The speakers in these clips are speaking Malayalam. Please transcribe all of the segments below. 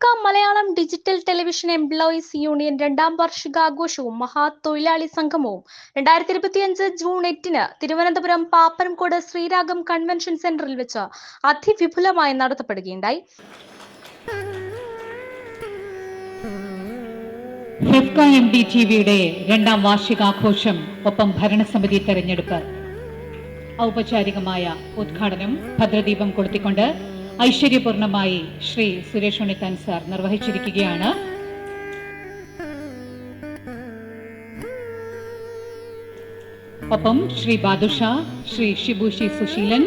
FEFKA Malayalam digital television employees union രണ്ടാം വാർഷികാഘോഷവും മഹാതൊഴിലാളി സംഘമവും രണ്ടായിരത്തി ഇരുപത്തിയഞ്ച് ജൂൺ എട്ടിന് തിരുവനന്തപുരം പാപ്പനംകോട് ശ്രീരാഗം കൺവെൻഷൻ സെന്ററിൽ വെച്ച് അതിവിപുലമായി നടത്തപ്പെടുകയുണ്ടായി. രണ്ടാം വാർഷികാഘോഷം ഒപ്പം ഭരണസമിതി തെരഞ്ഞെടുപ്പ്. ഔപചാരികമായ ഉദ്ഘാടനം ഭദ്രദീപം കൊളുത്തിക്കൊണ്ട് ഐശ്വര്യപൂർണമായി ശ്രീ സുരേഷ് ഉണ്ണിത്താൻ സാർ നിർവഹിച്ചിരിക്കുകയാണ്. ഒപ്പം ശ്രീ ബാദുഷ ശ്രീ ഷിബുഷി സുശീലൻ.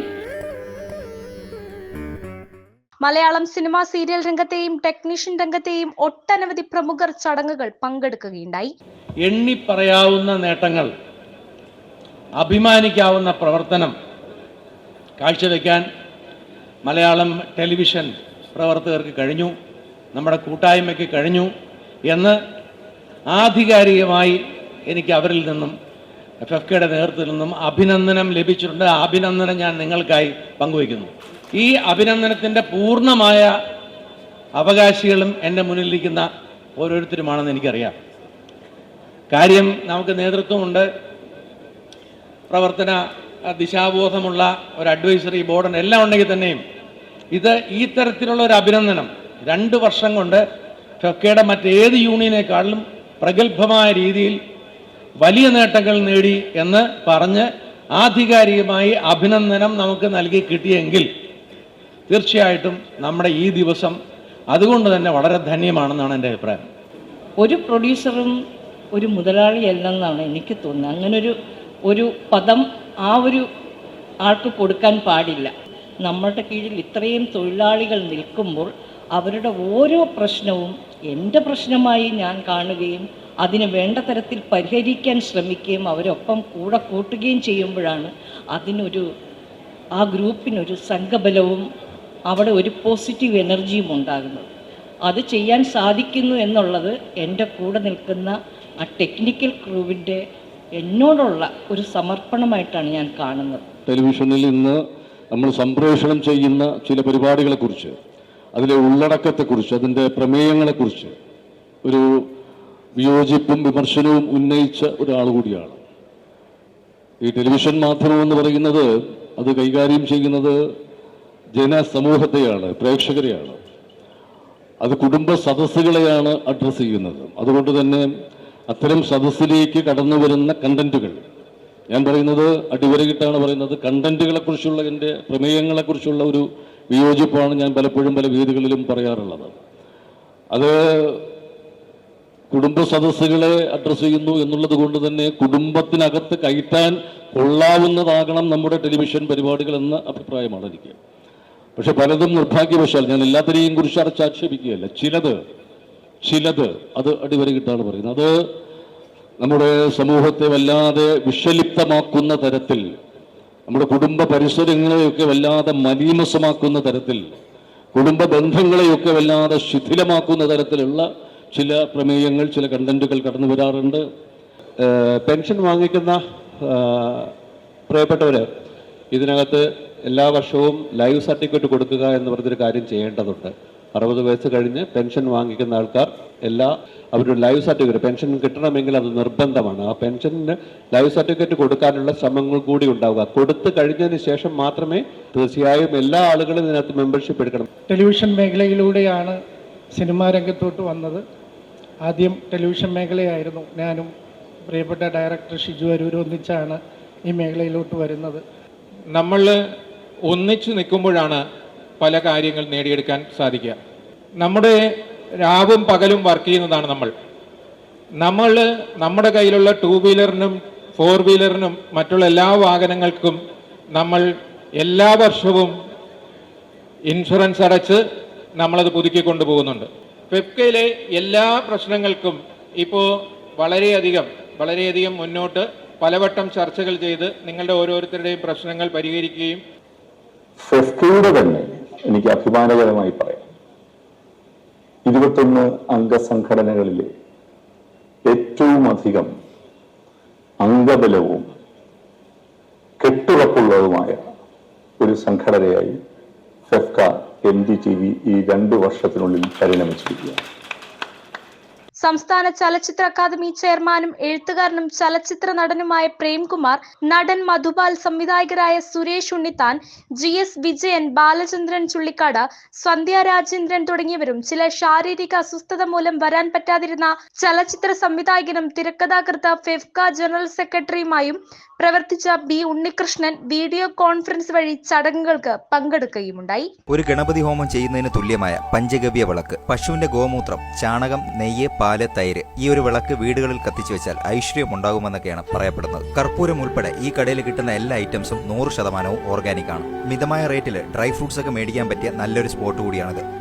മലയാളം സിനിമ സീരിയൽ രംഗത്തെയും ടെക്നീഷ്യൻ രംഗത്തെയും ഒട്ടനവധി പ്രമുഖർ ചടങ്ങുകൾ പങ്കെടുക്കുകയുണ്ടായി. എണ്ണി പറയാവുന്ന നേട്ടങ്ങൾ അഭിമാനിക്കാവുന്ന പ്രവർത്തനം കാഴ്ചവെക്കാൻ മലയാളം ടെലിവിഷൻ പ്രവർത്തകർക്ക് കഴിഞ്ഞു നമ്മുടെ കൂട്ടായ്മയ്ക്ക് കഴിഞ്ഞു എന്ന് ആധികാരികമായി എനിക്ക് അവരിൽ നിന്നും എഫ് എഫ് കെയുടെ നേതൃത്വത്തിൽ നിന്നും അഭിനന്ദനം ലഭിച്ചിട്ടുണ്ട്. ആ അഭിനന്ദനം ഞാൻ നിങ്ങൾക്കായി പങ്കുവയ്ക്കുന്നു. ഈ അഭിനന്ദനത്തിന്റെ പൂർണമായ അവകാശികളും എന്റെ മുന്നിലിരിക്കുന്ന ഓരോരുത്തരുമാണെന്ന് എനിക്കറിയാം. കാര്യം നമുക്ക് നേതൃത്വമുണ്ട്. പ്രവർത്തന ദിശാബോധമുള്ള ഒരു അഡ്വൈസറി ബോർഡ് എല്ലാം ഉണ്ടെങ്കിൽ തന്നെയും ഇത് ഈ തരത്തിലുള്ള ഒരു അഭിനന്ദനം രണ്ട് വർഷം കൊണ്ട് ഫെക്കയുടെ മറ്റേത് യൂണിയനേക്കാളിലും പ്രഗത്ഭമായ രീതിയിൽ വലിയ നേട്ടങ്ങൾ നേടി എന്ന് പറഞ്ഞ് ആധികാരികമായി അഭിനന്ദനം നമുക്ക് നൽകി കിട്ടിയെങ്കിൽ തീർച്ചയായിട്ടും നമ്മുടെ ഈ ദിവസം അതുകൊണ്ട് തന്നെ വളരെ ധന്യമാണെന്നാണ് എന്റെ അഭിപ്രായം. ഒരു പ്രൊഡ്യൂസറും ഒരു മുതലാളിയല്ലെന്നാണ് എനിക്ക് തോന്നുന്നത്. അങ്ങനൊരു ഒരു പദം ആ ഒരു ആൾക്ക് കൊടുക്കാൻ പാടില്ല. നമ്മളുടെ കീഴിൽ ഇത്രയും തൊഴിലാളികൾ നിൽക്കുമ്പോൾ അവരുടെ ഓരോ പ്രശ്നവും എന്റെ പ്രശ്നമായി ഞാൻ കാണുകയും അതിന് വേണ്ട തരത്തിൽ പരിഹരിക്കാൻ ശ്രമിക്കുകയും അവരൊപ്പം കൂടെ കൂട്ടുകയും ചെയ്യുമ്പോഴാണ് അതിനൊരു ആ ഗ്രൂപ്പിനൊരു സംഘബലവും അവിടെ ഒരു പോസിറ്റീവ് എനർജിയും ഉണ്ടാകുന്നത്. അത് ചെയ്യാൻ സാധിക്കുന്നു എന്നുള്ളത് എന്റെ കൂടെ നിൽക്കുന്ന ആ ടെക്നിക്കൽ ക്രൂവിന്റെ എന്നോടുള്ള ഒരു സമർപ്പണമായിട്ടാണ് ഞാൻ കാണുന്നത്. ടെലിവിഷനിൽ ഇന്ന് നമ്മൾ സംപ്രേഷണം ചെയ്യുന്ന ചില പരിപാടികളെക്കുറിച്ച് അതിലെ ഉള്ളടക്കത്തെക്കുറിച്ച് അതിന്റെ പ്രമേയങ്ങളെക്കുറിച്ച് ഒരു വിയോജിപ്പും വിമർശനവും ഉന്നയിച്ച ഒരാൾ കൂടിയാണ്. ഈ ടെലിവിഷൻ മാധ്യമം എന്ന് പറയുന്നത് അത് കൈകാര്യം ചെയ്യുന്നത് ജനസമൂഹത്തെയാണ് പ്രേക്ഷകരെയാണ്. അത് കുടുംബ സദസ്സുകളെയാണ് അഡ്രസ്സ് ചെയ്യുന്നത്. അതുകൊണ്ട് തന്നെ അത്തരം സദസ്സിലേക്ക് കടന്നു വരുന്ന കണ്ടന്റുകൾ ഞാൻ പറയുന്നത് അടിവരകിട്ടാണ് പറയുന്നത്. കണ്ടന്റുകളെ കുറിച്ചുള്ള എന്റെ പ്രമേയങ്ങളെ കുറിച്ചുള്ള ഒരു വിയോജിപ്പാണ് ഞാൻ പലപ്പോഴും പല വേദികളിലും പറയാറുള്ളത്. അത് കുടുംബ സദസ്സുകളെ അഡ്രസ്സ് ചെയ്യുന്നു എന്നുള്ളത് കൊണ്ട് തന്നെ കുടുംബത്തിനകത്ത് കയറ്റാൻ കൊള്ളാവുന്നതാകണം നമ്മുടെ ടെലിവിഷൻ പരിപാടികൾ എന്ന അഭിപ്രായമാണ് എനിക്ക്. പക്ഷെ പലതും നിർഭാഗ്യവശാൽ ഞാൻ എല്ലാത്തിനെയും കുറിച്ച് അടച്ചാക്ഷേപിക്കുകയല്ല. ചിലത് ചിലത് അത് അടിവരകിട്ടാണ് പറയുന്നത്. അത് നമ്മുടെ സമൂഹത്തെ വല്ലാതെ വിഷലിപ്തമാക്കുന്ന തരത്തിൽ നമ്മുടെ കുടുംബ പരിസരങ്ങളെയൊക്കെ വല്ലാതെ മലീമസമാക്കുന്ന തരത്തിൽ കുടുംബ ബന്ധങ്ങളെയൊക്കെ വല്ലാതെ ശിഥിലമാക്കുന്ന തരത്തിലുള്ള ചില പ്രമേയങ്ങൾ ചില കണ്ടന്റുകൾ കടന്നു വരാറുണ്ട്. പെൻഷൻ വാങ്ങിക്കുന്ന പ്രിയപ്പെട്ടവർ ഇതിനകത്ത് എല്ലാ വർഷവും ലൈവ് സർട്ടിഫിക്കറ്റ് കൊടുക്കുക എന്ന് പറഞ്ഞൊരു കാര്യം ചെയ്യേണ്ടതുണ്ട്. അറുപത് വയസ്സ് കഴിഞ്ഞ് പെൻഷൻ വാങ്ങിക്കുന്ന ആൾക്കാർ എല്ലാ അവരുടെ ലൈവ് സർട്ടിഫിക്കറ്റ് പെൻഷൻ കിട്ടണമെങ്കിൽ അത് നിർബന്ധമാണ്. ആ പെൻഷനിന് ലൈവ് സർട്ടിഫിക്കറ്റ് കൊടുക്കാനുള്ള ശ്രമങ്ങൾ കൂടി ഉണ്ടാവുക. കൊടുത്തു കഴിഞ്ഞതിന് ശേഷം മാത്രമേ തീർച്ചയായും എല്ലാ ആളുകളും ഇതിനകത്ത് മെമ്പർഷിപ്പ് എടുക്കണം. ടെലിവിഷൻ മേഖലയിലൂടെയാണ് സിനിമാ രംഗത്തോട്ട് വന്നത്. ആദ്യം ടെലിവിഷൻ മേഖലയായിരുന്നു. ഞാനും പ്രിയപ്പെട്ട ഡയറക്ടർ ഷിജു അരൂർ ഒന്നിച്ചാണ് ഈ മേഖലയിലോട്ട് വരുന്നത്. നമ്മൾ ഒന്നിച്ചു നിൽക്കുമ്പോഴാണ് പല കാര്യങ്ങൾ നേടിയെടുക്കാൻ സാധിക്കുക. നമ്മുടെ രാവും പകലും വർക്ക് ചെയ്യുന്നതാണ് നമ്മൾ. നമ്മൾ നമ്മുടെ കയ്യിലുള്ള ടൂ വീലറിനും ഫോർ വീലറിനും മറ്റുള്ള എല്ലാ വാഹനങ്ങൾക്കും നമ്മൾ എല്ലാ വർഷവും ഇൻഷുറൻസ് അടച്ച് നമ്മളത് പുതുക്കി കൊണ്ടുപോകുന്നുണ്ട്. ഫെഫ്കയിലെ എല്ലാ പ്രശ്നങ്ങൾക്കും ഇപ്പോൾ വളരെയധികം വളരെയധികം മുന്നോട്ട് പലവട്ടം ചർച്ചകൾ ചെയ്ത് നിങ്ങളുടെ ഓരോരുത്തരുടെയും പ്രശ്നങ്ങൾ പരിഹരിക്കുകയും തന്നെ എനിക്ക് അഭിമാനകരമായി പറയാം. ഇരുപത്തൊന്ന് അംഗസംഘടനകളിലെ ഏറ്റവും അധികം അംഗബലവും കെട്ടുറപ്പുള്ളതുമായ ഒരു സംഘടനയായി FEFKA N D T V ഈ രണ്ട് വർഷത്തിനുള്ളിൽ പരിണമിച്ചിരിക്കുകയാണ്. സംസ്ഥാന ചലച്ചിത്ര അക്കാദമി ചെയർമാനും എഴുത്തുകാരനും ചലച്ചിത്ര നടനുമായ പ്രേംകുമാർ നടൻ മധുപാൽ സംവിധായകരായ സുരേഷ് ഉണ്ണിത്താൻ ജി എസ് വിജയൻ ബാലചന്ദ്രൻ ചുള്ളിക്കാട് സന്ധ്യ രാജേന്ദ്രൻ തുടങ്ങിയവരും ചില ശാരീരിക അസ്വസ്ഥത മൂലം വരാൻ പറ്റാതിരുന്ന ചലച്ചിത്ര സംവിധായകനും തിരക്കഥാകൃത്ത ഫെഫ്ക ജനറൽ സെക്രട്ടറിയുമായും പ്രവർത്തിച്ച ബി ഉണ്ണികൃഷ്ണൻ വീഡിയോ കോൺഫറൻസ് വഴി ചടങ്ങുകൾക്ക് പങ്കെടുക്കുകയുമുണ്ടായി. ഒരു ഗണപതി ഹോമം ചെയ്യുന്നതിന് തുല്യമായ പഞ്ചഗവ്യ വിളക്ക് പശുവിന്റെ ഗോമൂത്രം ചാണകം നെയ്യ് പാൽ തൈര് ഈ ഒരു വിളക്ക് വീടുകളിൽ കത്തിച്ചു വെച്ചാൽ ഐശ്വര്യം ഉണ്ടാകുമെന്നൊക്കെയാണ് പറയപ്പെടുന്നത്. കർപ്പൂരം ഉൾപ്പെടെ ഈ കടയിൽ കിട്ടുന്ന എല്ലാ ഐറ്റംസും നൂറ് ശതമാനവും ഓർഗാനിക് ആണ്. മിതമായ റേറ്റിൽ ഡ്രൈ ഫ്രൂട്ട്സ് ഒക്കെ മേടിക്കാൻ പറ്റിയ നല്ലൊരു സ്പോട്ട് കൂടിയാണിത്.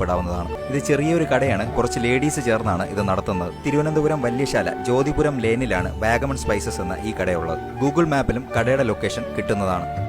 ബന്ധപ്പെടാവുന്നതാണ് ഇത് ചെറിയൊരു കടയാണ്. കുറച്ച് ലേഡീസ് ചേർന്നാണ് ഇത് നടത്തുന്നത്. തിരുവനന്തപുരം വല്യശാല ജ്യോതിപുരം ലേനിലാണ് വാഗമൺ സ്പൈസസ് എന്ന ഈ കടയുള്ളത്. ഗൂഗിൾ മാപ്പിലും കടയുടെ ലൊക്കേഷൻ കിട്ടുന്നതാണ്.